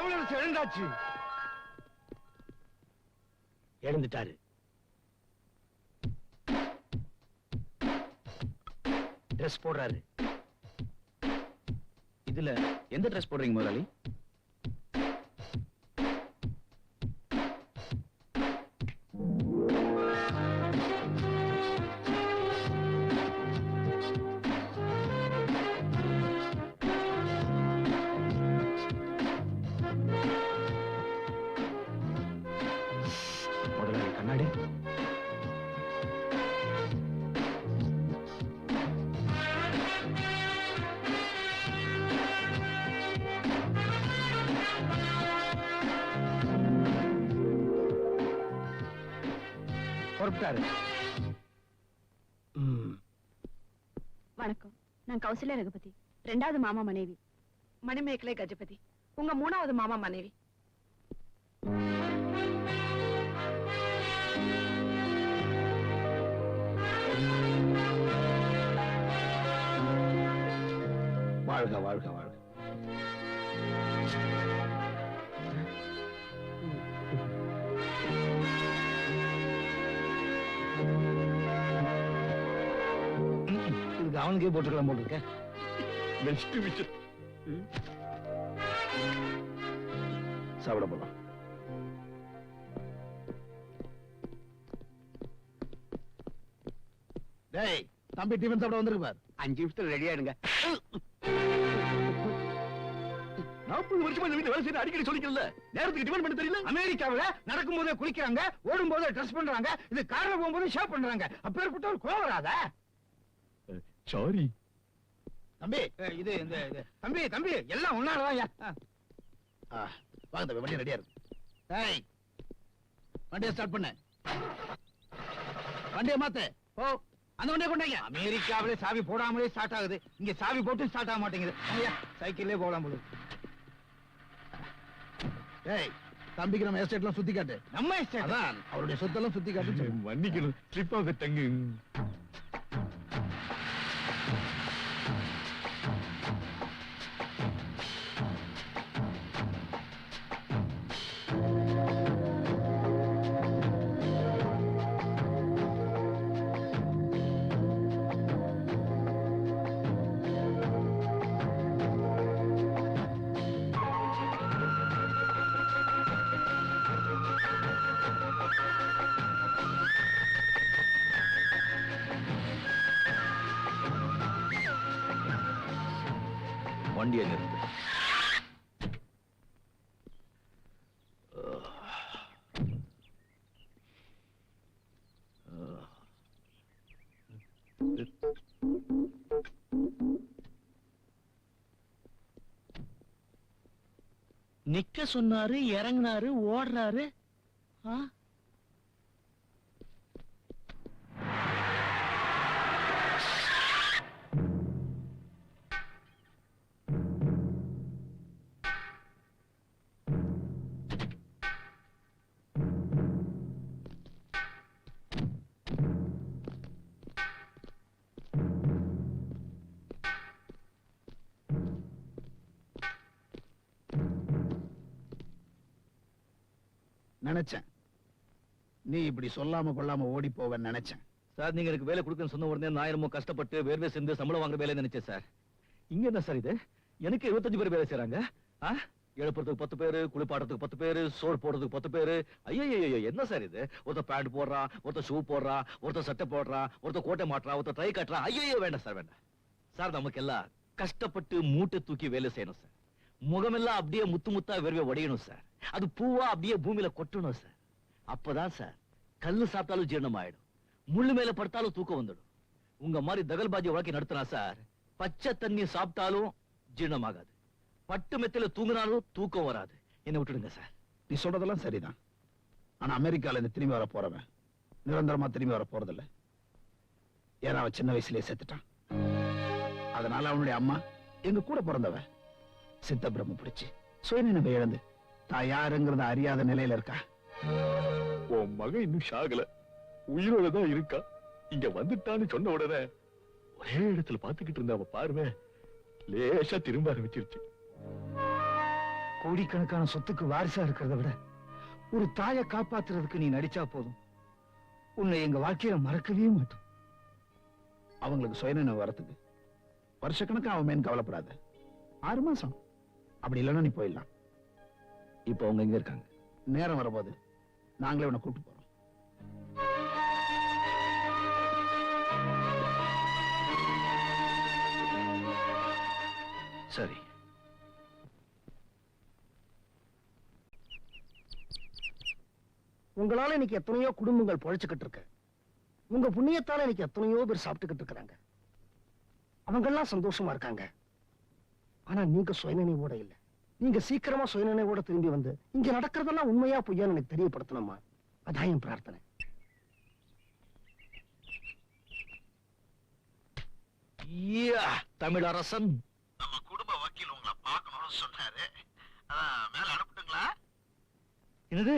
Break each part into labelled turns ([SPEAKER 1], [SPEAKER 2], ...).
[SPEAKER 1] Tamilarasu எழுந்தாச்சு. எழுந்துட்டாரு. Dress போடுறாரு.
[SPEAKER 2] இதுல எந்த ட்ரெஸ் போடுறீங்க முதலாளி?
[SPEAKER 1] பொறுப்பிட்டாரு.
[SPEAKER 3] வணக்கம். நான் கௌசல்யா ரகுபதி. ரெண்டாவது மாமா மனைவி.
[SPEAKER 4] மணிமேகலை கஜபதி. உங்க மூணாவது மாமா மனைவி.
[SPEAKER 1] வாழ்க வாழ்க வாழ்க. அவனுக்கே போட்டுக்கலாம் போட்டிருக்க
[SPEAKER 2] நெக்ஸ்ட் விஷயம்
[SPEAKER 1] சாப்பிட போலாம். டேய் தம்பி டிஃபன் சாப்பிட வந்திருக்கு பார். அஞ்சு நிமிஷத்துல ரெடி ஆயிடுங்க.
[SPEAKER 2] நாற்பது வருஷமா இந்த வீட்டுல வேலை செய்ய அடிக்கடி சொல்லிக்கல நேரத்துக்கு டிஃபன் பண்ண தெரியல?
[SPEAKER 1] அமெரிக்காவுல நடக்கும் போதே குளிக்கிறாங்க ஓடும் போதே ட்ரெஸ் பண்றாங்க இது கார்ல போகும்போது ஷேவ் பண்றாங்க. அப்பேற்பட்ட ஒரு கோவம் வராதா.
[SPEAKER 2] சாரி
[SPEAKER 1] தம்பி இது இந்த இது. தம்பி தம்பி எல்லாம் ஒன்னாலதான் வாங்க தம்பி வண்டி ரெடியா இருக்கு. டேய் வண்டியை ஸ்டார்ட் பண்ணு. வண்டியை மாத்து. போ. அந்த வண்டியை கொண்டாங்க அமெரிக்காவிலே சாவி போடாமலே ஸ்டார்ட் ஆகுது. இங்க சாவி போட்டு ஸ்டார்ட் ஆக மாட்டேங்குது. ஐயா சைக்கிள்லே போகலாம் போல டேய் தம்பிக்கு நம்ம எஸ்டேட்லாம் சுத்தி காட்டு. நம்ம எஸ்டேட் அதான் அவருடைய சொத்தெல்லாம் சுத்தி காட்டு
[SPEAKER 2] மன்னிக்கணும். ட்ரிப் ஆக தங்கு
[SPEAKER 1] நிக்க சொன்னாரு இறங்குனாரு ஓடுறாரு ஆ? நீ இப்படி சொல்லாம கொள்ளாம ஓடி போவேன்னு நினைச்சேன்.
[SPEAKER 2] சார் நீங்க எனக்கு வேலை கொடுக்கன்னு சொன்ன உடனே நான் என்னமோ கஷ்டப்பட்டு வேர்வை சேர்ந்து சம்பளம் வாங்குற வேலை நினைச்சேன் சார். இங்க என்ன சார் இது? எனக்கு இருபத்தஞ்சு பேர் வேலை செய்யறாங்க ஆ? எழுப்புறதுக்கு பத்து பேரு குளிப்பாடுறதுக்கு பத்து பேரு சோறு போடுறதுக்கு பத்து பேரு. ஐயோ என்ன சார் இது? ஒருத்தர் பேண்ட் போடுறான் ஒருத்தர் ஷூ போடுறான் ஒருத்தர் சட்டை போடுறான் ஒருத்தர் கோட்டை மாட்டுறான் ஒருத்தர் டை கட்டுறான் ஐயோ வேண்டாம் சார் வேண்டாம். சார் நமக்கு எல்லாம் கஷ்டப்பட்டு மூட்டை தூக்கி வேலை செய்யணும் சார். முகமெல்லாம் அப்படியே முத்து முத்தா வெறுவே உடையணும் சார். அது பூவா அப்படியே பூமியில கொட்டணும் சார். அப்பதான் சார் கல்லு சாப்பிட்டாலும் ஜீரணம் ஆயிடும் முள்ளு மேல படுத்தாலும் தூக்கம் வந்துடும். உங்க மாதிரி தகல்பாஜி உழக்கி நடத்தினா சார். பச்சை தண்ணி சாப்பிட்டாலும் ஜீரணமாகாது. பட்டு மெத்தில தூங்கினாலும் தூக்கம் வராது. என்ன விட்டுடுங்க சார்.
[SPEAKER 1] நீ சொல்றதெல்லாம் சரிதான். ஆனா அமெரிக்கால இருந்து திரும்பி வர போறவன் நிரந்தரமா திரும்பி வர போறதில்ல. ஏன்னா அவன் சின்ன வயசுலயே செத்துட்டான். அதனால அவனுடைய அம்மா எங்க கூட பிறந்தவ சித்த பிரம்ம பிடிச்சு சுயநினைவை இழந்து தான் யாருங்கிறத அறியாத நிலையில இருக்கா.
[SPEAKER 2] உன் மகன் இன்னும் சாகல. உயிரோட தான் இருக்கா? இங்க வந்துட்டான்னு சொன்ன உடனே ஒரே இடத்துல பாத்துக்கிட்டு இருந்த அவ பார்வை லேசா திரும்ப ஆரம்பிச்சிருச்சு.
[SPEAKER 5] கோடிக்கணக்கான சொத்துக்கு வாரிசா இருக்கிறத விட ஒரு தாயை காப்பாத்துறதுக்கு நீ நடிச்சா போதும். உன்னை எங்க வாழ்க்கையில மறக்கவே மாட்டோம்.
[SPEAKER 1] அவங்களுக்கு சுயநினைவு வரத்துக்கு வருஷக்கணக்கா அவன் மேன் கவலைப்படாத. ஆறு மாசம். அப்படி இல்லைன்னா நீ போயிடலாம்.
[SPEAKER 2] இப்போ அவங்க எங்க இருக்காங்க?
[SPEAKER 1] நேரம் வரும்போது நாங்களே உன்னை கூட்டு போறோம்.
[SPEAKER 2] சரி.
[SPEAKER 5] உங்களால இன்னைக்கு எத்தனையோ குடும்பங்கள் பொழைச்சுக்கிட்டு இருக்கு. உங்க புண்ணியத்தால இன்னைக்கு எத்தனையோ பேர் சாப்பிட்டுக்கிட்டு இருக்கிறாங்க. அவங்கெல்லாம் சந்தோஷமா இருக்காங்க. ஆனா நீங்க சுயநினைவோட இல்லை. நீங்க சீக்கிரமா சுயநினைவோட திரும்பி வந்து இங்க நடக்கிறதெல்லாம் உண்மையா பொய்யான்னு எனக்கு தெரியப்படுத்தணுமா? அதான் என் பிரார்த்தனை.
[SPEAKER 2] யா, தமிழரசன்.
[SPEAKER 1] நம்ம குடும்ப வக்கீல் உங்களை பார்க்கணும்னு சொன்னாரு. மேல அனுப்பிட்டுங்களா?
[SPEAKER 2] என்னது?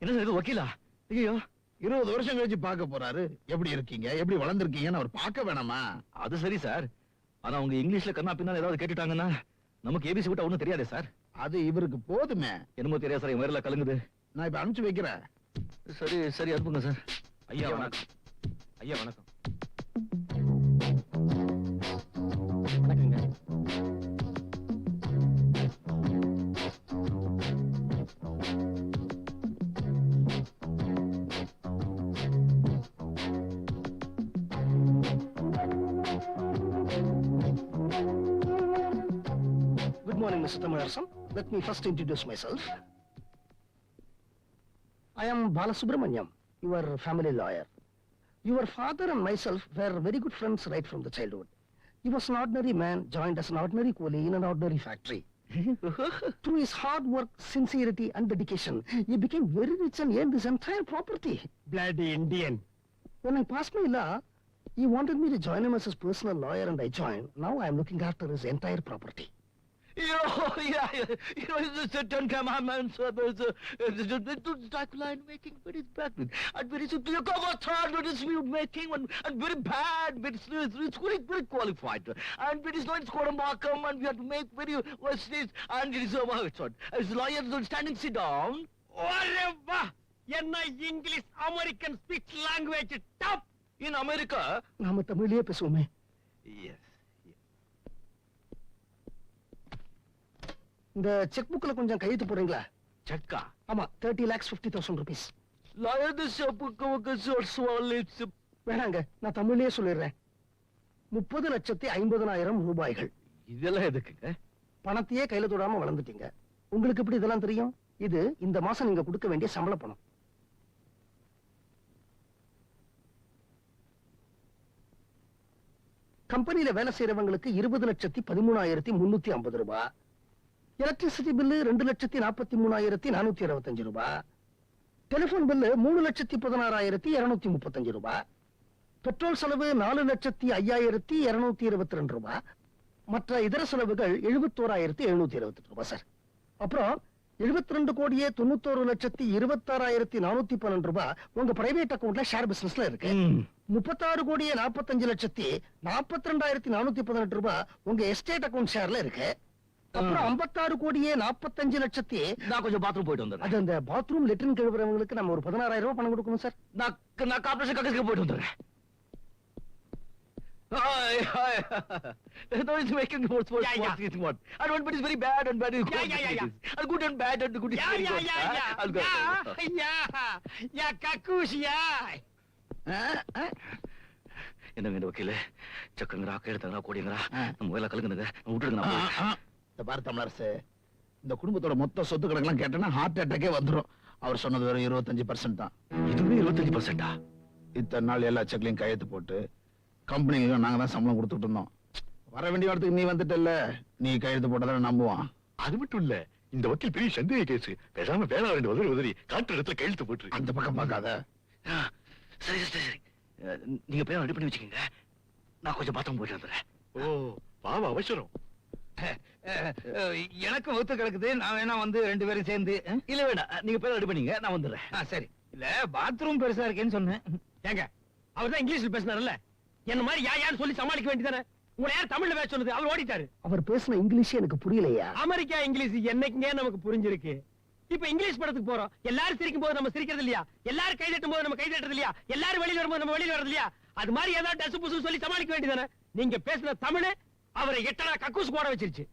[SPEAKER 2] என்னது இது வக்கீலா? ஐயோ
[SPEAKER 1] இருபது வருஷம் கழிச்சு பார்க்க போறாரு. எப்படி இருக்கீங்க? எப்படி வளர்ந்துருக்கீங்கன்னு அவர் பார்க்க வேணாமா?
[SPEAKER 2] அது சரி சார். ஆனா அவங்க இங்கிலீஷ்ல கண்ணா பின்னா ஏதாவது கேட்டுட்டாங்கன்னா நமக்கு ஏபிசி விட்டா ஒண்ணும் தெரியாதே சார்.
[SPEAKER 1] அது இவருக்கு போதுமே.
[SPEAKER 2] என்னமோ தெரியாது சார் என் வயர்ல கலங்குது.
[SPEAKER 1] நான் இப்ப அனுப்பிச்சு வைக்கிறேன்.
[SPEAKER 2] சரி சரி அனுப்புங்க சார்.
[SPEAKER 6] ஐயா வணக்கம். ஐயா வணக்கம்.
[SPEAKER 5] வணக்கங்க. Good morning, Mr. Thamarasan. Let me first introduce myself. I am Balasubramanyam, your family lawyer. Your father and myself were very good friends right from the childhood. He was an ordinary man, joined as an ordinary coolie in an ordinary factory. Through his hard work, sincerity, and dedication, he became very rich and earned his entire property. Bloody Indian. When I passed my law, he wanted me to join him as his personal lawyer, and I joined. Now I am looking after his entire property.
[SPEAKER 2] You know, yeah, yeah, you know, it's the Ten Commandments, uh, there's a, uh, there's a, there's a Dracula making very bad, and very simple, you come out third, but it's you making, and, and very bad, but it's, it's, it's very, very qualified, and it is not Scoramacum, and we have to make very, what's this, and it is, uh, what's what, as lawyers are standing, sit down,
[SPEAKER 5] என்ன English American speech language top
[SPEAKER 2] in America,
[SPEAKER 5] நாம தமிழ்லயே பேசுவோமே
[SPEAKER 2] yes,
[SPEAKER 5] இந்த check புக்ல கொஞ்சம் கையெழுத்து போடுறீங்களா?
[SPEAKER 2] Chakka,
[SPEAKER 5] ஆமா
[SPEAKER 2] thirty lakhs fifty thousand rupees
[SPEAKER 5] வேணாங்க நான் தமிழ்லயே சொல்லிடுறேன். முப்பது லட்சத்தி ஐம்பதனாயிரம் ரூபாய்கள்.
[SPEAKER 2] இதெல்லாம் எதுக்குங்க?
[SPEAKER 5] பணத்தையே கையில தொடாம வளர்ந்துட்டீங்க. உங்களுக்கு எப்படி இதெல்லாம் தெரியும்? இது இந்த மாசம் நீங்க கொடுக்க வேண்டிய சம்பள பணம். கம்பெனில வேலை செய்யறவங்களுக்கு இருபது லட்சத்தி பதிமூணாயிரத்தி முன்னூத்தி ஐம்பது ரூபாய் எலக்ட்ரிசிட்டி பில்லு ரெண்டு லட்சத்தி நாற்பத்தி மூணாயிரத்தி நானூத்தி அறுபத்தஞ்சு ரூபாய் டெலிபோன் பில்லு மூணு லட்சத்தி பதினாறாயிரத்தி இருநூத்தி முப்பத்தஞ்சு ரூபாய் பெட்ரோல் செலவு நாலு லட்சத்தி ஐயாயிரத்தி இருநூத்தி இருபத்தி ரெண்டு ரூபாய் மற்ற இதர செலவுகள் எழுபத்தோராயிரத்தி எழுநூத்தி இருபத்தி ரூபாய் சார். அப்புறம் எழுபத்தி ரெண்டு கோடியே தொண்ணூத்தோரு லட்சத்தி இருபத்தாறாயிரத்தி நானூத்தி பன்னெண்டு ரூபாய் உங்க பிரைவேட் அக்கவுண்ட்ல ஷேர் பிசினஸ்ல இருக்கு. முப்பத்தாறு கோடியே நாற்பத்தஞ்சு லட்சத்தி நாற்பத்தி ரெண்டாயிரத்தி நானூத்தி பதினெட்டு ரூபாய் உங்க எஸ்டேட் அக்கவுண்ட் ஷேர்ல இருக்கு. அப்புறம் ஐம்பத்தாறு கோடியே நாற்பத்தஞ்சு லட்சத்தி
[SPEAKER 2] நான் கொஞ்சம் பாத்ரூம் போயிட்டு வந்துடுறேன்
[SPEAKER 5] அது அந்த பாத்ரூம் லெட்டின் கழுவுறவங்களுக்கு நம்ம ஒரு பதினாறாயிரம் ரூபாய் பணம் கொடுக்கணும் சார்
[SPEAKER 2] நான் நான் கார்பரேஷன் கக்கஸ்க்கு போயிட்டு வந்துடுறேன் Hi, hi. no, it's making more sports,
[SPEAKER 6] Yeah, yeah.
[SPEAKER 2] sports, it's what. And one bit is very bad and bad is good.
[SPEAKER 6] Yeah, yeah, yeah,
[SPEAKER 2] yeah. And good and bad and good is
[SPEAKER 6] Yeah,
[SPEAKER 2] very
[SPEAKER 6] yeah,
[SPEAKER 2] good.
[SPEAKER 6] yeah,
[SPEAKER 2] huh?
[SPEAKER 6] yeah.
[SPEAKER 2] I'll go.
[SPEAKER 6] Yeah, yeah. Yeah, kakushia.
[SPEAKER 2] என்னங்க இந்த வக்கீல சக்கங்கரா கேடுத்தங்கரா கோடிங்கரா
[SPEAKER 1] ஆ.
[SPEAKER 2] நம்ம வேலை கலங்குனுங்க விட்டுடுங்க.
[SPEAKER 1] இந்த பாரு தமிழரசு இந்த குடும்பத்தோட மொத்த சொத்து கணக்கெல்லாம் கேட்டேன்னா ஹார்ட் அட்டாக்கே வந்துரும். அவர் சொன்னது வெறும் இருபத்தஞ்சு பர்சன்ட் தான்.
[SPEAKER 2] இதுவே இருபத்தஞ்சு பர்சன்டா
[SPEAKER 1] இத்தனை நாள் எல்லா செக்லையும் கையெழுத்து போட்டு கம்பெனிக்கு நாங்க தான் சம்பளம் கொடுத்துட்டு இருந்தோம். வர வேண்டிய இடத்துக்கு நீ வந்துட்டல்ல. நீ கையெழுத்து போட்டதான நம்புவான்.
[SPEAKER 7] அது மட்டும் இல்ல இந்த வக்கீல் பெரிய சந்தேக கேஸ். பேசாம வேலை ரெண்டு உதவி உதவி காட்டு இடத்துல கையெழுத்து போட்டு
[SPEAKER 1] அந்த பக்கம் பார்க்காத.
[SPEAKER 2] சரி சரி நீங்க பேர் ரெடி பண்ணி வச்சுக்கோங்க. நான் கொஞ்சம் பாத்ரூம் போயிட்டு வந்துடுறேன்.
[SPEAKER 7] ஓ பாவ அவசரம்.
[SPEAKER 6] எனக்கு ஒத்து கிடக்குது. நான் வேணா வந்து ரெண்டு பேரும் சேர்ந்து?
[SPEAKER 2] இல்ல வேண்டாம் நீங்க பேர் ரெடி பண்ணீங்க. நான் வந்துடுறேன்.
[SPEAKER 6] சரி. இல்ல பாத்ரூம் பெருசா இருக்கேன்னு சொன்னேன். ஏங்க அவர் தான் இங்கிலீஷ்ல பேசினார்ல என்ன மாதிரி யா யான்னு சொல்லி சமாளிக்க வேண்டியதானே? உங்களை யார் தமிழ்ல பேச சொன்னது அவர் ஓடிட்டாரு.
[SPEAKER 5] அவர் பேசின இங்கிலீஷ் எனக்கு புரியலையா?
[SPEAKER 6] அமெரிக்கா இங்கிலீஷ் என்னைக்குங்க நமக்கு புரிஞ்சிருக்கு? இப்ப இங்கிலீஷ் படத்துக்கு போறோம். எல்லாரும் சிரிக்கும் போது நம்ம சிரிக்கிறது இல்லையா? எல்லாரும் கை தட்டும் போது நம்ம கை தட்டுறது இல்லையா? எல்லாரும் வெளியில வரும்போது நம்ம வெளியில வரது இல்லையா? அது மாதிரி ஏதாவது டசு புசு சொல்லி சமாளிக்க வேண்டியதானே? நீங்க பேசுன தமிழ் அவரை எட்டனா கக்கூஸ் போட வச்சிருச்சு.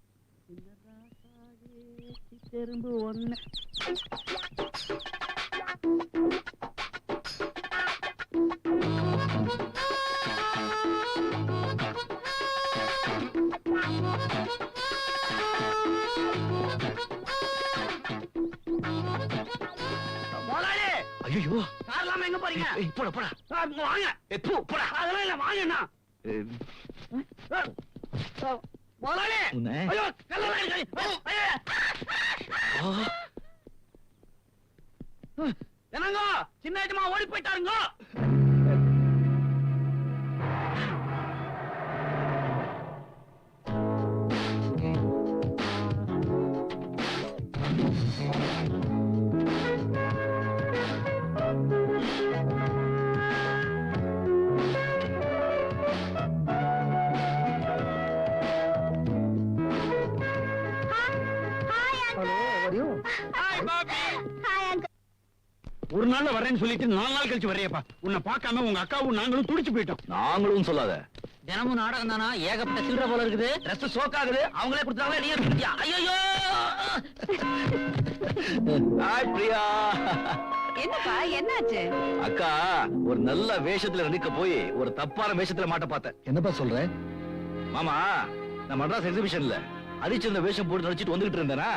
[SPEAKER 6] முதலாளி
[SPEAKER 2] ஐயோ
[SPEAKER 6] கார் இல்லாம எங்க போறீங்க?
[SPEAKER 2] போட போடா.
[SPEAKER 6] வாங்க.
[SPEAKER 2] ஏய், போ, போடா.
[SPEAKER 6] அதெல்லாம் இல்ல வாங்கண்ணா என்னங்க சின்ன ஓடி போயிட்டாருங்க! ஒரு நாள்ல வரேன்னு சொல்லிட்டு நாலு நாள் கழிச்சு வரையப்பா உன்னை பார்க்காம உங்க அக்காவும் நாங்களும் துடிச்சு போயிட்டோம்.
[SPEAKER 2] நாங்களும் சொல்லாத.
[SPEAKER 8] தினமும் நாடகம் தானா? ஏகப்பட்ட சில்லற போல இருக்குது. ட்ரெஸ் சோக் ஆகுது. அவங்களே கொடுத்தாங்களே நீ கொடுத்தியா ஐயோ
[SPEAKER 2] ஹாய் பிரியா.
[SPEAKER 4] என்னப்பா என்னாச்சு?
[SPEAKER 2] அக்கா ஒரு நல்ல வேஷத்துல நிக்க போய் ஒரு தப்பான வேஷத்துல மாட்ட பார்த்தேன்.
[SPEAKER 5] என்னப்பா சொல்ற?
[SPEAKER 2] மாமா நான் மெட்ராஸ் எக்ஸிபிஷன்ல அரிச்சந்த வேஷம் போட்டு நடிச்சிட்டு வந்துகிட்டு இருந்தேனா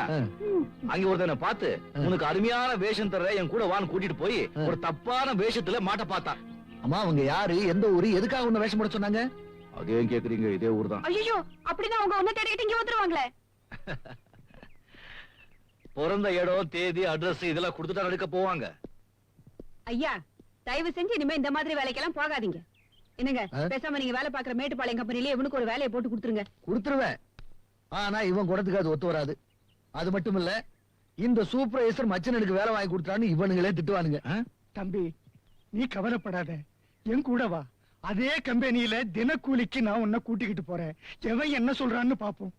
[SPEAKER 2] அங்க ஒருத்தனை பார்த்து உனக்கு அருமையான வேஷம் தர என் கூட வான்னு கூட்டிட்டு போய் ஒரு தப்பான வேஷத்துல மாட்ட பார்த்தான்.
[SPEAKER 5] அம்மா அவங்க யாரு எந்த ஊரு எதுக்காக உன்ன வேஷம் போட சொன்னாங்க?
[SPEAKER 2] அதே கேக்குறீங்க இதே ஊர் தான்
[SPEAKER 3] ஐயோ அப்படின்னா அவங்க ஒண்ணு தேடிக்கிட்டு இங்க வந்துருவாங்களே.
[SPEAKER 2] பிறந்த இடம் தேதி அட்ரஸ் இதெல்லாம் கொடுத்துட்டா நடிக்க போவாங்க.
[SPEAKER 4] ஐயா தயவு செஞ்சு இனிமே இந்த மாதிரி வேலைக்கெல்லாம் போகாதீங்க. என்னங்க? பேசாம நீங்க வேலை பாக்குற மேட்டுப்பாளையம் கம்பெனிலே இவனுக்கு ஒரு வேலையை போட்டு கொடுத்துருங்க.
[SPEAKER 5] கொடுத்துருவேன். ஆனா இவன் குடத்துக்கு அது ஒத்து வராது. அது மட்டும் இல்ல இந்த சூப்பர்வைசர் மச்சனனுக்கு வேலை வாங்கி கொடுத்தான்னு இவனுங்களே திட்டுவானுங்க.
[SPEAKER 6] தம்பி நீ கவலைப்படாத. என் கூட வா. அதே கம்பெனியில தினக்கூலிக்கு நான் உன்னை கூட்டிக்கிட்டு போறேன். எவன் என்ன சொல்றான்னு பாப்போம்.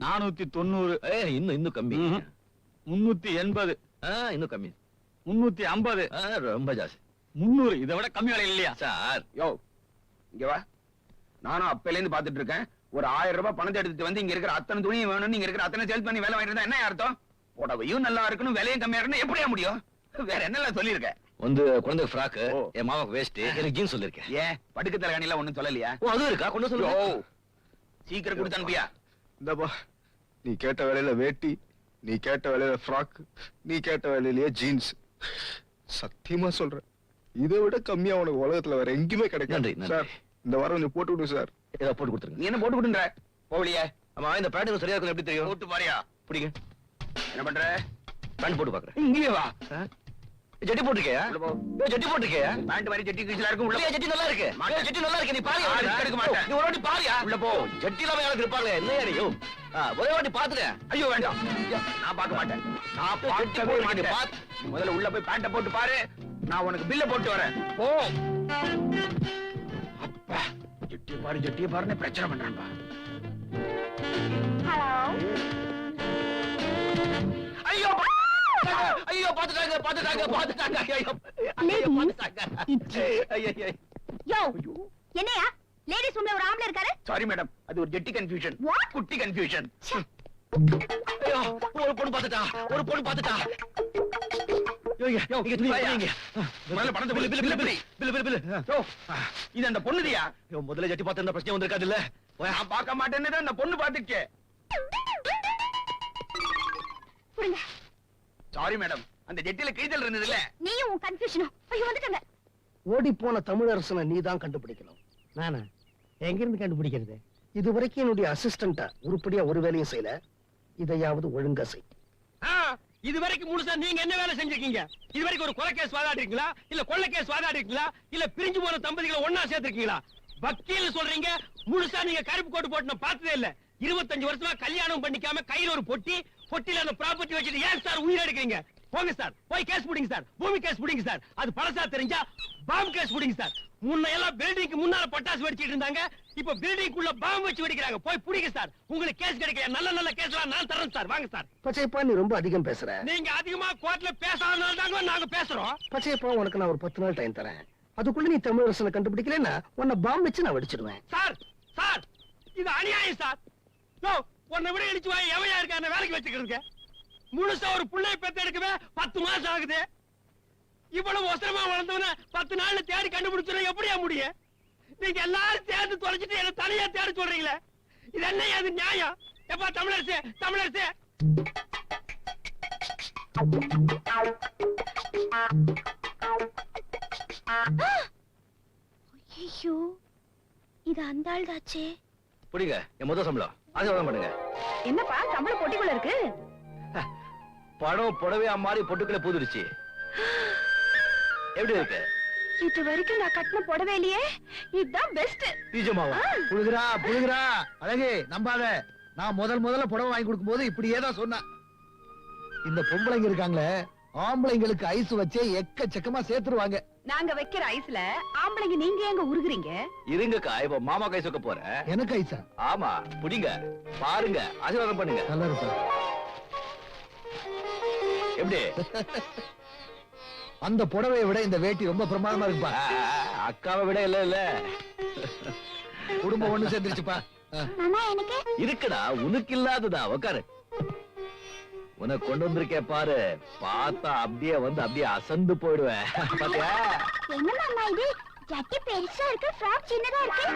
[SPEAKER 6] நானூத்தி தொண்ணூறு.
[SPEAKER 2] இன்னும் இன்னும் கம்மி.
[SPEAKER 6] முன்னூத்தி எண்பது.
[SPEAKER 2] இன்னும் கம்மி.
[SPEAKER 6] முன்னூத்தி ஐம்பது.
[SPEAKER 2] ரொம்ப ஜாஸ்தி.
[SPEAKER 6] முன்னூறு இதை விட கம்மி விலை இல்லையா?
[SPEAKER 2] சார்.
[SPEAKER 9] யோ இங்க வா. நானும் அப்பையில இருந்து பாத்துட்டு இருக்கேன் ஒரு ஆயிரம் ரூபாய் பணத்தை எடுத்துட்டு வந்து இங்க இருக்கிற அத்தனை துணியும் வேணும் இங்க இருக்கிற அத்தனை சேல்ஸ் பண்ணி வேலை வாங்கிட்டு இருந்தா என்ன அர்த்தம்? புடவையும் நல்லா இருக்கணும் விலையும் கம்மியா இருக்கணும். எப்படியா முடியும்? வேற என்னெல்லாம் சொல்லியிருக்க?
[SPEAKER 2] வந்து குழந்தை ஃப்ராக்
[SPEAKER 9] ஓ.
[SPEAKER 2] என் மாமாக்கு வேஸ்ட் எனக்கு ஜீன்ஸ் சொல்லிருக்கேன்
[SPEAKER 9] ஏன்? படுக்க தலைகாணி எல்லாம் ஒண்ணும் சொல்லலையா?
[SPEAKER 2] ஓ அதுவும் இருக்கா? கொண்டு
[SPEAKER 9] யோ
[SPEAKER 2] சொல்லுங்க.
[SPEAKER 9] சீக்கிரம் கொடுத்து அனுப்பியா?
[SPEAKER 7] இந்தப்பா நீ கேட்ட வேலையில வேட்டி நீ கேட்ட வேலையில ஃப்ராக் நீ கேட்ட வேலையிலேயே ஜீன்ஸ் சத்தியமா சொல்றேன். இதை விட கம்மியா உனக்கு உலகத்துல வேற எங்கேயுமே கிடைக்காது. சார் இந்த வாரம் கொஞ்சம் போட்டு விடு சார்.
[SPEAKER 2] ஏதோ போட்டு கொடுத்துருங்க.
[SPEAKER 9] நீ என்ன போட்டு கொடுன்ற? போகலையே.
[SPEAKER 2] ஆமா இந்த பேண்ட் சரியா இருக்கும் எப்படி தெரியும்?
[SPEAKER 9] போட்டு பாரியா.
[SPEAKER 2] பிடிங்க.
[SPEAKER 9] என்ன பண்ற?
[SPEAKER 2] பேண்ட் போட்டு பாக்குறேன்.
[SPEAKER 9] இங்கேயே வா.
[SPEAKER 2] ஜட்டி போட்டிருக்கியா?
[SPEAKER 9] உள்ள போ.
[SPEAKER 2] ஏய், ஜட்டி போட்டிருக்கியா?
[SPEAKER 9] பேண்ட் மாதிரி ஜட்டி கீழா இருக்கும் உள்ள.
[SPEAKER 2] ஜட்டி நல்லா இருக்கு. ஜட்டி நல்லா இருக்கு நீ பாரியா
[SPEAKER 9] எடுக்க மாட்டேன்.
[SPEAKER 2] நீ ஒரு வாட்டி பாரியா.
[SPEAKER 9] உள்ள போ.
[SPEAKER 2] ஜட்டி இல்லாம யாருக்கு இருப்பாங்க இல்லையா நீ ஒரே வாட்டி பாத்துட்டேன்
[SPEAKER 9] ஐயோ வேண்டாம். நான் பார்க்க மாட்டேன். நான்
[SPEAKER 2] ஜட்டி
[SPEAKER 9] பார்க்கவே
[SPEAKER 2] போட்டு
[SPEAKER 9] மாட்டேன். முதல்ல உள்ள போய் பேண்ட போட்டு பாரு. நான் உனக்கு பில்ல போட்டு வரேன். போ. அப்பா ஜட்டிய பாரு ஜட்டிய பாருன்னு பிரச்சனை பண்றான்பா.
[SPEAKER 3] ஹலோ.
[SPEAKER 2] ஐயோ பா- ஐயோ பாத்துட்டாங்க பாத்துட்டாங்க பாத்துட்டாங்க. ஐயோ பாத்துட்டாங்க.
[SPEAKER 3] யோ என்னையா? லேடிஸ் ரூம்ல ஒரு ஆம்பளை இருக்காரு?
[SPEAKER 9] சாரி மேடம் அது ஒரு ஜெட்டி கன்ஃபியூஷன்? குட்டி கன்ஃபியூஷன்
[SPEAKER 2] ஐயோ ஒரு பொண்ணு பாத்துட்டா ஒரு பொண்ணு பாத்துட்டா.
[SPEAKER 9] இது அந்த பொண்ணுதியா?
[SPEAKER 2] முதல்ல ஜட்டி பார்த்திருந்தா பிரச்சனை வந்திருக்காது இல்ல
[SPEAKER 9] பார்க்க மாட்டேன்னு அந்த பொண்ணு
[SPEAKER 3] புரியுங்க
[SPEAKER 9] சாரி மேடம் அந்த ஜெட்டில கிழிதல் இருந்தது இல்ல
[SPEAKER 3] நீயும் உன் கன்ஃபியூஷனும் ஐயோ வந்துட்டாங்க.
[SPEAKER 5] ஓடி போன தமிழரசனை நீ தான் கண்டுபிடிக்கணும்.
[SPEAKER 6] நானா? எங்க இருந்து கண்டுபிடிக்கிறது?
[SPEAKER 5] இது வரைக்கும் என்னுடைய அசிஸ்டண்டா உருப்படியா ஒரு வேலையும் செய்யல. இதையாவது ஒழுங்கா செய்.
[SPEAKER 6] இது வரைக்கும் முழுசா நீங்க என்ன வேலை செஞ்சிருக்கீங்க? இது வரைக்கும் ஒரு கொலை கேஸ் வாதாடிருக்கீங்களா? இல்ல கொள்ளை கேஸ் வாதாடிருக்கீங்களா? இல்ல பிரிஞ்சு போன தம்பதிகளை ஒண்ணா சேர்த்திருக்கீங்களா? வக்கீல் சொல்றீங்க முழுசா நீங்க கருப்பு கோட்டு போட்டு நான் பார்த்ததே இல்ல. இருபத்தஞ்சு வருஷமா கல்யாணம் பண்ணிக்காம கையில ஒரு பொட்டி பொட்டில அந்த ப்ராப்பர்ட்டி வச்சுட்டு ஏன் சார் உயிர் எடுக்கிறீங்க? போங்க சார் போய் கேஸ் புடிங்க சார் பூமி கேஸ் புடிங்க சார் அது பழசா தெரிஞ்சா பாம்பு கேஸ் புடிங்க சார் முன்ன எல்லாம் பில்டிங்க்கு முன்னால பட்டாசு வெடிச்சிட்டு இருந்தாங்க. இப்ப பில்டிங் குள்ள பாம்பு வச்சு வெடிக்கிறாங்க. போய் புடிங்க சார் உங்களுக்கு கேஸ் கிடைக்கல. நல்ல நல்ல கேஸ்லாம் நான் தரேன் சார் வாங்க சார்
[SPEAKER 5] பச்சையப்பா நீ ரொம்ப அதிகம் பேசுற.
[SPEAKER 6] நீங்க அதிகமா கோர்ட்ல பேசாதனால தாங்க நாங்க பேசுறோம்.
[SPEAKER 5] பச்சையப்பா உனக்கு நான் ஒரு பத்து நாள் டைம் தரேன். அதுக்குள்ள நீ தமிழரசனை கண்டுபிடிக்கலன்னா உன்னை பாம்பு வச்சு நான் வெடிச்சிடுவேன்.
[SPEAKER 6] சார் சார் இது அநியாயம் சார் உன்னை விட இடிச்சு வாய் எவையா இருக்க என்ன வேலைக்கு வச்சுக்கிறதுக்கு முழுசா ஒரு பிள்ளை பெத்து எடுக்கவே பத்து மாசம் ஆகுது. இவ்வளவு ஒசரமா வளர்ந்தவன பத்து நாள்ல தேடி கண்டுபிடிச்சுனா எப்படியா முடியும்? நீங்க எல்லாரும் சேர்ந்து தொலைச்சிட்டு என்ன தனியா தேட சொல்றீங்களே? இது என்ன அது நியாயம்? எப்பா தமிழரசு தமிழரசு.
[SPEAKER 3] ஐயோ இது அந்த ஆள் தாச்சே
[SPEAKER 2] புடிங்க என் முதல் சம்பளம். ஆசீர்வாதம் பண்ணுங்க.
[SPEAKER 4] என்னப்பா சம்பளம் பொட்டிக்குள்ள இருக்கு?
[SPEAKER 2] படம் புடவையா மாறி பொட்டுக்களை பூதுருச்சு எப்படி இருக்கு?
[SPEAKER 3] இது வரைக்கும் நான் கட்டின புடவை இல்லையே இதுதான் பெஸ்ட்
[SPEAKER 2] நிஜமாவா?
[SPEAKER 1] புழுகுறா புழுகுறா. அழகு நம்பாத. நான் முதல் முதல்ல புடவை வாங்கி கொடுக்கும் போது இப்படியே தான் சொன்னேன். இந்த பொம்பளைங்க இருக்காங்களே ஆம்பளைங்களுக்கு ஐஸ் வச்சே எக்கச்சக்கமா சேர்த்துருவாங்க.
[SPEAKER 4] நாங்க வைக்கிற ஐஸ்ல ஆம்பளைங்க நீங்க எங்க உருகுறீங்க?
[SPEAKER 2] இருங்கக்கா இப்ப மாமா கை சொக்க போறேன்
[SPEAKER 1] எனக்கு ஐஸா?
[SPEAKER 2] ஆமா புடிங்க பாருங்க ஆசீர்வாதம் பண்ணுங்க.
[SPEAKER 1] நல்லா இருப்பா
[SPEAKER 2] எப்படி?
[SPEAKER 1] அந்த புடவையை விட இந்த வேட்டி ரொம்ப பிரமாதமா இருக்குப்பா.
[SPEAKER 2] ஆ, அக்காவை விட இல்ல இல்ல.
[SPEAKER 1] குடும்பம் ஒண்ணு சேர்ந்துருச்சுப்பா. ஆ.
[SPEAKER 3] மாமா எனக்கு?
[SPEAKER 2] இருக்குடா உனக்கு இல்லாததா உக்காரு. உனக்கு கொண்டு வந்திருக்கே பாரு. பார்த்தா அப்படியே வந்து அப்படியே அசந்து போயிடுவேன். பாத்தியா?
[SPEAKER 3] என்ன மாமா இது? ஜட்டி பெருசா இருக்கு ஃப்ராக் சின்னதா இருக்கு.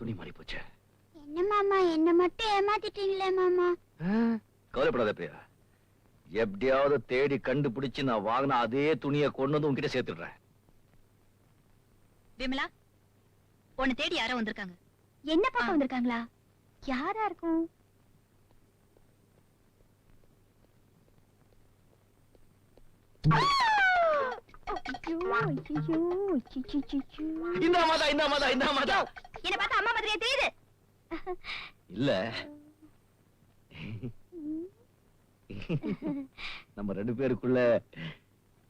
[SPEAKER 2] துணி மாறி போச்சு.
[SPEAKER 3] என்ன மாமா என்ன மட்டும் ஏமாத்திட்டீங்களே மாமா?
[SPEAKER 2] கவலைப்படாத பிரியா. எப்படியாவது தேடி கண்டுபிடிச்சு நான் வாங்கின அதே துணியை கொண்டு வந்து உன்கிட்ட சேர்த்துடுறேன்.
[SPEAKER 3] விமலா உன்னை தேடி யாரோ வந்திருக்காங்க. என்ன பார்க்க வந்திருக்காங்களா? யாரா இருக்கும்?
[SPEAKER 2] இந்த மாதா இந்த மாதா இந்த மாதா
[SPEAKER 3] என்ன பார்த்தா அம்மா மாதிரியே தெரியுது.
[SPEAKER 2] இல்ல. நம்ம ரெண்டு பேருக்குள்ள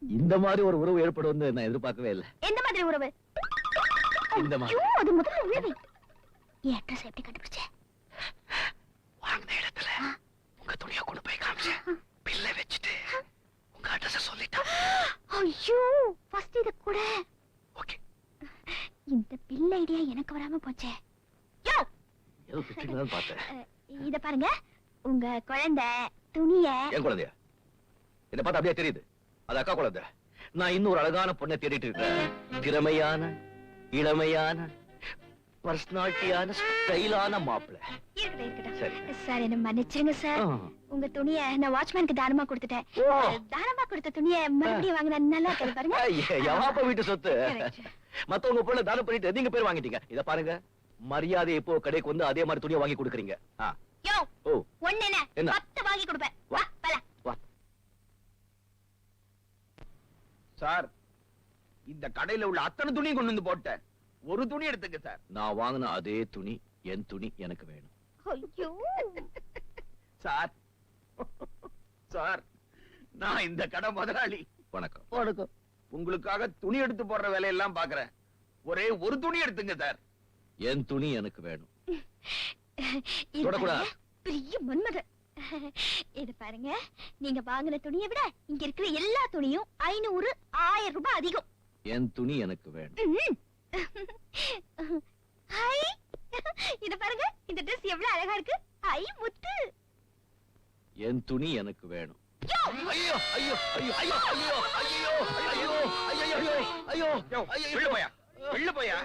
[SPEAKER 2] இந்த மாதிரி ஒரு உறவு ஏற்படும் நான் எதிர்பார்க்கவே இல்லை.
[SPEAKER 3] எந்த மாதிரி உறவு?
[SPEAKER 2] இந்த மாதிரி.
[SPEAKER 3] அது முதல்ல உறவு. என் அட்ரஸ் எப்படி கண்டுபிடிச்ச?
[SPEAKER 2] வாங்கின இடத்துல உங்க துணியை கொண்டு போய் காமிச்சேன். பில்லை வச்சுட்டு. அட்ரஸ் சொல்லிட்டா
[SPEAKER 3] ஐயோ ஃபர்ஸ்ட் இத கூட.
[SPEAKER 2] ஓகே.
[SPEAKER 3] இந்த பில் ஐடியா எனக்கு வராம போச்சே. யோ!
[SPEAKER 2] ஏதோ திட்டிங்கன்னு பார்த்தேன்.
[SPEAKER 3] இத பாருங்க. உங்க குழந்தை துணிய.
[SPEAKER 2] என் குழந்தையா? இதை பார்த்தா அப்படியே தெரியுது. அது அக்கா குழந்தை. நான் இன்னும் ஒரு அழகான பொண்ணை தேடிட்டு இருக்கேன் திறமையான இளமையான பர்சனாலிட்டியான ஸ்டைலான மாப்பிள்ளை.
[SPEAKER 3] இருக்கட்டும் இருக்கட்டும்.
[SPEAKER 2] சரி.
[SPEAKER 3] சார் என்ன மன்னிச்சிருங்க சார்.
[SPEAKER 2] ஆ.
[SPEAKER 3] உங்க துணிய நான் வாட்ச்மேனுக்கு தானமா கொடுத்துட்டேன். தானமா கொடுத்த துணிய மறுபடியும் வாங்கினா நல்லா பாருங்க.
[SPEAKER 2] எவாப்ப வீட்டு சொத்து. மத்தவங்க பொருளை தானம் பண்ணிட்டு நீங்க பேர் வாங்கிட்டீங்க. இத பாருங்க. மரியாதை இப்போ கடைக்கு வந்து அதே மாதிரி துணியை வாங்கி கொடுக்குறீங்க.
[SPEAKER 3] யோ
[SPEAKER 2] ஓ.
[SPEAKER 3] ஒண்ணு என்ன?
[SPEAKER 2] என்ன?
[SPEAKER 3] பத்து வாங்கி கொடுப்பேன். வா. போலாம்
[SPEAKER 9] சார் இந்த கடையில உள்ள அத்தனை துணியும் கொண்டு வந்து போட்டேன். ஒரு துணி எடுத்துங்க சார்.
[SPEAKER 2] நான் வாங்கின அதே துணி என் துணி எனக்கு வேணும்.
[SPEAKER 3] ஐயோ.
[SPEAKER 9] சார். சார் நான் இந்த கடை முதலாளி.
[SPEAKER 2] வணக்கம்.
[SPEAKER 5] வணக்கம்.
[SPEAKER 9] உங்களுக்காக துணி எடுத்து போடுற வேலையெல்லாம் பாக்குறேன் ஒரே ஒரு துணி எடுத்துங்க சார்.
[SPEAKER 2] என் துணி எனக்கு வேணும். தொடக்கூடாது.
[SPEAKER 3] பெரிய மன்மத. இது பாருங்க. நீங்க வாங்கின துணியை விட இங்க இருக்கிற எல்லா துணியும் ஐநூறு ஆயிரம் ரூபாய் அதிகம்.
[SPEAKER 2] என் துணி எனக்கு வேணும்.
[SPEAKER 3] ம்ம். இத பாருங்க இந்த Dress எவ்வளவு அழகா இருக்கு ஐ முத்து
[SPEAKER 2] என் துணி எனக்கு வேணும் ஐயோ ஐயோ ஐயோ ஐயோ ஐயோ ஐயோ ஐயோ ஐயோ ஐயோ ஐயோ
[SPEAKER 9] யோ, வெளில போயா வெளில போயா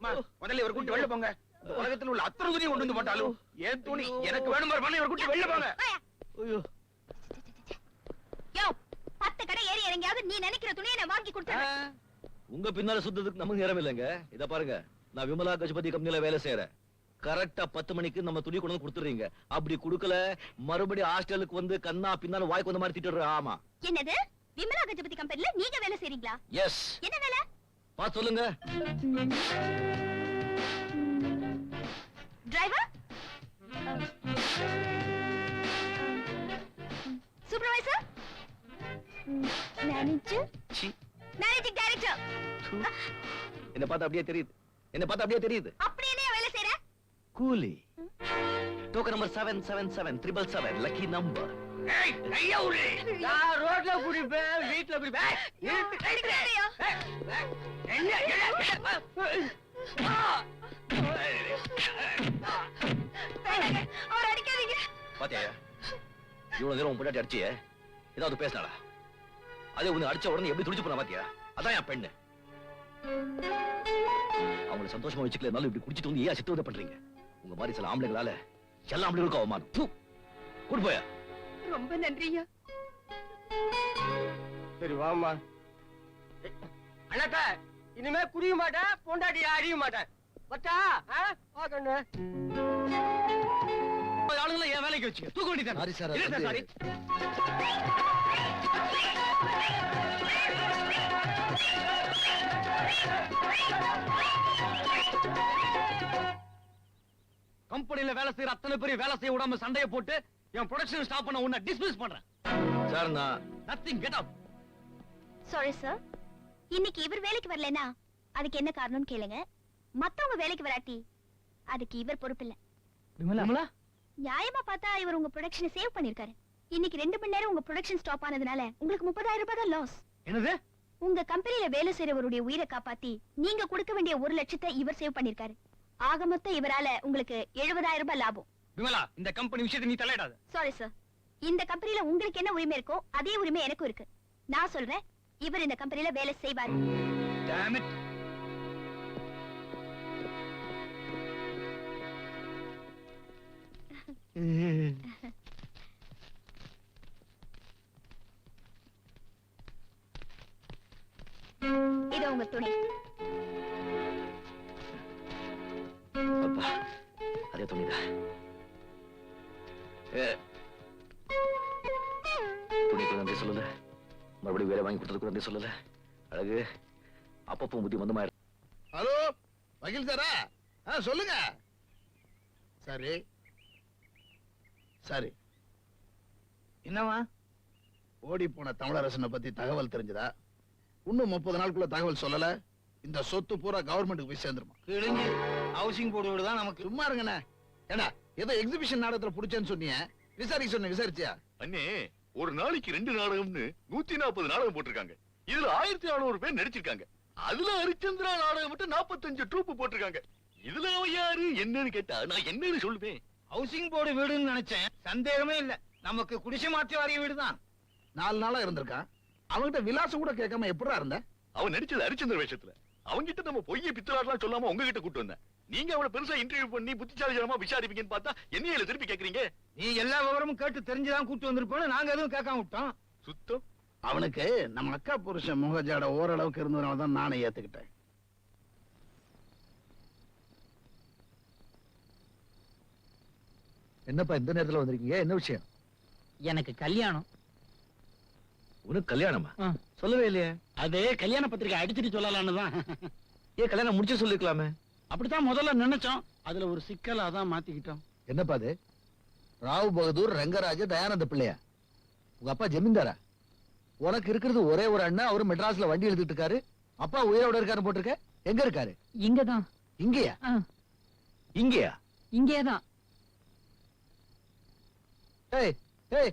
[SPEAKER 9] அம்மா, முதல்ல இவர் கூட்டி வெளில போங்க இந்த உலகத்துல உள்ள அத்தனை துணியும் கொண்டு வந்து போட்டாலும் என் துணி எனக்கு வேணும் பாரு, இவர் கூட்டி வெளில போங்க.
[SPEAKER 2] ஐயோ
[SPEAKER 3] யோ பத்து கடை ஏறி இறங்கியாவது நீ நினைக்கிற துணியை நான் வாங்கி கொடுத்துறேன்
[SPEAKER 2] உங்க பின்னால சுத்ததுக்கு நமக்கு நேரம் இல்லைங்க இத பாருங்க நான் விமலா கஜபதி கம்பெனில வேலை செய்யறேன். கரெக்டா பத்து மணிக்கு நம்ம துணி கொண்டு வந்து கொடுத்துறீங்க அப்படி கொடுக்கல மறுபடியும் ஹாஸ்டலுக்கு வந்து கண்ணா பின்னால வாய்க்கு வந்த மாதிரி திட்டுற ஆமா.
[SPEAKER 3] என்னது? விமலா கஜபதி கம்பெனில நீங்க வேலை செய்றீங்களா?
[SPEAKER 2] எஸ்
[SPEAKER 3] என்ன வேலை?
[SPEAKER 2] பார்த்து சொல்லுங்க.
[SPEAKER 3] டிரைவர் மேனேஜர்
[SPEAKER 2] சீ.
[SPEAKER 3] மேனேஜிங் டைரக்டர்
[SPEAKER 2] என்ன பார்த்தா அப்படியே தெரியுது. என்ன பார்த்தா அப்படியே தெரியுது.
[SPEAKER 3] அப்படி என்ன வேலை செய்யற
[SPEAKER 2] கூலி. Token number seven seven seven triple seven lucky
[SPEAKER 6] number ரோட்ல குடிப்பேன் வீட்டுல குடிப்பேன்?
[SPEAKER 3] அவர் அடிக்காதீங்க.
[SPEAKER 2] பாத்தியா? இவ்வளவு நேரம் பொண்டாட்டி அடிச்சியே? ஏதாவது பேசினாளா? அதே உன்னை அடிச்ச உடனே எப்படி துடிச்சு போனா பாத்தியா? அதான் என் பெண்ணு. அவங்களை சந்தோஷமா வச்சுக்கலனாலும் இப்படி குடிச்சிட்டு வந்து ஏன் சித்துவதை பண்றீங்க? உங்க மாதிரி சில ஆம்பளைங்களால எல்லா ஆம்பளைங்களுக்கும் அவமானம். கூட்டு போயா?
[SPEAKER 4] ரொம்ப நன்றி ஐயா
[SPEAKER 6] சரி வாமா அண்ணாத்த இனிமே குடிய மாட்டேன் பொண்டாட்டி அடிய மாட்டேன் பட்டா பாக்கண்ணு
[SPEAKER 2] ஆளுங்களை என் வேலைக்கு வச்சுக்க. தூக்க வேண்டியதான்
[SPEAKER 5] சாரி சார்
[SPEAKER 2] சாரி கம்பெனில வேலை செய்யற அத்தனை பேர் வேலை செய்ய விடாம சண்டைய போட்டு என் ப்ரொடக்ஷன் ஸ்டாப் பண்ண உன்னை டிஸ்மிஸ் பண்றேன். சார் நான் nothing get up
[SPEAKER 3] sorry sir இன்னைக்கு இவர் வேலைக்கு வரலனா அதுக்கு என்ன காரணம்னு கேளுங்க. மத்தவங்க வேலைக்கு வராட்டி அதுக்கு இவர் பொறுப்பில்ல.
[SPEAKER 2] விமலா?
[SPEAKER 3] நியாயமா பார்த்தா இவர் உங்க ப்ரொடக்ஷனை சேவ் பண்ணிருக்காரு இன்னைக்கு ரெண்டு மணி நேரம் உங்க ப்ரொடக்ஷன் ஸ்டாப் ஆனதுனால உங்களுக்கு முப்பதாயிரம் ரூபாய் தான் லாஸ்
[SPEAKER 2] என்னது?
[SPEAKER 3] உங்க கம்பெனில வேலை செய்யறவருடைய உயிரை காப்பாத்தி நீங்க கொடுக்க வேண்டிய ஒரு லட்சத்தை இவர் சேவ் பண்ணிருக்காரு. ஆக மொத்தம் இவரால உங்களுக்கு எழுபதாயிரம் ரூபாய் லாபம்.
[SPEAKER 6] விமலா இந்த கம்பெனி விஷயத்தை நீ தலையிடாத.
[SPEAKER 3] சாரி சார் இந்த கம்பெனில உங்களுக்கு என்ன உரிமை இருக்கோ அதே உரிமை எனக்கும் இருக்கு. நான் சொல்றேன் இவர் இந்த கம்பெனில வேலை செய்வார்.
[SPEAKER 2] Damn
[SPEAKER 3] இது உங்க துணை.
[SPEAKER 2] அப்பா அதே துணிதான். துணிக்கு நன்றி சொல்லல. மறுபடியும் வேலை வாங்கி கொடுத்ததுக்கு நன்றி சொல்லல. அழகு அப்பப்போ புத்தி மந்தமாயிரு
[SPEAKER 1] ஹலோ வக்கீல் சாரா? ஆ சொல்லுங்க. சரி. சரி. என்னவா ஓடி போன தமிழரசனை பத்தி தகவல் தெரிஞ்சதா? இன்னும் முப்பது நாளுக்குள்ள தகவல் சொல்லல. இந்த சொத்து பூரா கவர்மெண்ட்டுக்கு போய் சேர்ந்துருமா?
[SPEAKER 8] கிழிஞ்சு ஹவுசிங் போர்டு தான் நமக்கு.
[SPEAKER 1] சும்மா இருங்கண்ணே. ஏடா ஏதோ எக்ஸிபிஷன் நாடகத்துல புடிச்சேன்னு சொன்னீங்க விசாரிக்க சொன்ன விசாரிச்சியா?
[SPEAKER 10] அண்ணே ஒரு நாளைக்கு ரெண்டு நாடகம்னு நூத்தி நாற்பது நாடகம் போட்டிருக்காங்க. இதுல ஆயிரத்தி நானூறு பேர் நடிச்சிருக்காங்க. அதுல ஹரிச்சந்திரா நாடகம் மட்டும் நாற்பத்தஞ்சு ட்ரூப் போட்டிருக்காங்க. இதுல அவன் யாரு என்னன்னு கேட்டா நான் என்னன்னு சொல்லுவேன்.
[SPEAKER 8] ஹவுசிங் போர்டு வீடுன்னு நினைச்சேன். சந்தேகமே இல்ல. நமக்கு குடிசை மாற்றி வாரிய வீடு தான்
[SPEAKER 1] நாலு நாளா இருந்திருக்கான். அவன்கிட்ட விலாசம் கூட கேட்காம எப்படா இருந்த?
[SPEAKER 10] அவன் நடிச்சது ஹரிச்சந்திர வேஷத்துல. அவன்கிட்ட நம்ம பொய்ய பித்தலாட்லாம் சொல்லாம உங்ககிட்ட கூட்டு வந்தேன். நீங்க அவனை பெருசா இன்டர்வியூ பண்ணி புத்திசாலித்தனமா விசாரிப்பீங்கன்னு பார்த்தா என்ன இதுல திருப்பி கேக்குறீங்க?
[SPEAKER 8] நீ எல்லா விவரமும் கேட்டு தெரிஞ்சுதான் கூட்டு வந்திருப்போம் நாங்க எதுவும் கேட்காம விட்டோம்.
[SPEAKER 10] சுத்தம்?
[SPEAKER 1] அவனுக்கு நம்ம அக்கா புருஷன் முகஜாட ஓரளவுக்கு இருந்ததுனால தான் நானே ஏத்துக்கிட்டேன்.
[SPEAKER 5] என்னப்பா இந்த நேரத்துல வந்திருக்கீங்க? என்ன விஷயம்?
[SPEAKER 8] எனக்கு கல்யாணம்.
[SPEAKER 2] உனக்கு கல்யாணமா?
[SPEAKER 8] ஆ.
[SPEAKER 2] சொல்லவே இல்லையே.
[SPEAKER 8] அது கல்யாண பத்திரிக்கை அடிச்சுட்டு சொல்லலாம்னு தான்.
[SPEAKER 2] ஏன் கல்யாணம் முடிச்சு சொல்லிருக்கலாமே.
[SPEAKER 8] அப்படித்தான் முதல்ல நினைச்சோம். அதுல ஒரு சிக்கல் அதான் மாத்திக்கிட்டோம்.
[SPEAKER 5] என்னப்பா அது? ராவ் பகதூர் ரங்கராஜ தயானந்த பிள்ளையா? உங்க அப்பா ஜமீன்தாரா? உனக்கு இருக்கிறது ஒரே ஒரு அண்ணன் அவரு மெட்ராஸ்ல வண்டி எழுதிட்டு இருக்காரு. அப்பா உயிரோட இருக்காரு போட்டிருக்க? எங்க இருக்காரு?
[SPEAKER 4] இங்கதான்.
[SPEAKER 5] இங்கேயா?
[SPEAKER 2] இங்கேயா?
[SPEAKER 4] இங்கேதான்.
[SPEAKER 5] ஏய் ஏய்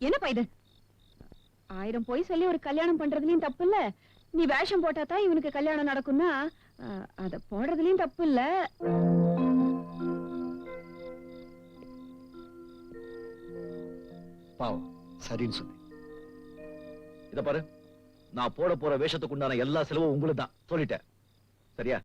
[SPEAKER 4] என்னப்பா இது? ஆயிரம் போய் சொல்லி ஒரு கல்யாணம் பண்றதுலயும் தப்பு இல்ல நீ வேஷம் போட்டாதான் இவனுக்கு கல்யாணம் நடக்கும்னா அத போடுறதுலயும் தப்பு இல்ல
[SPEAKER 11] பாவம் சரின்னு சொன்னேன்.
[SPEAKER 2] இத பாரு நான் போட போற வேஷத்துக்குண்டான எல்லா செலவும் உங்களுக்கு தான் சொல்லிட்டேன். சரியா?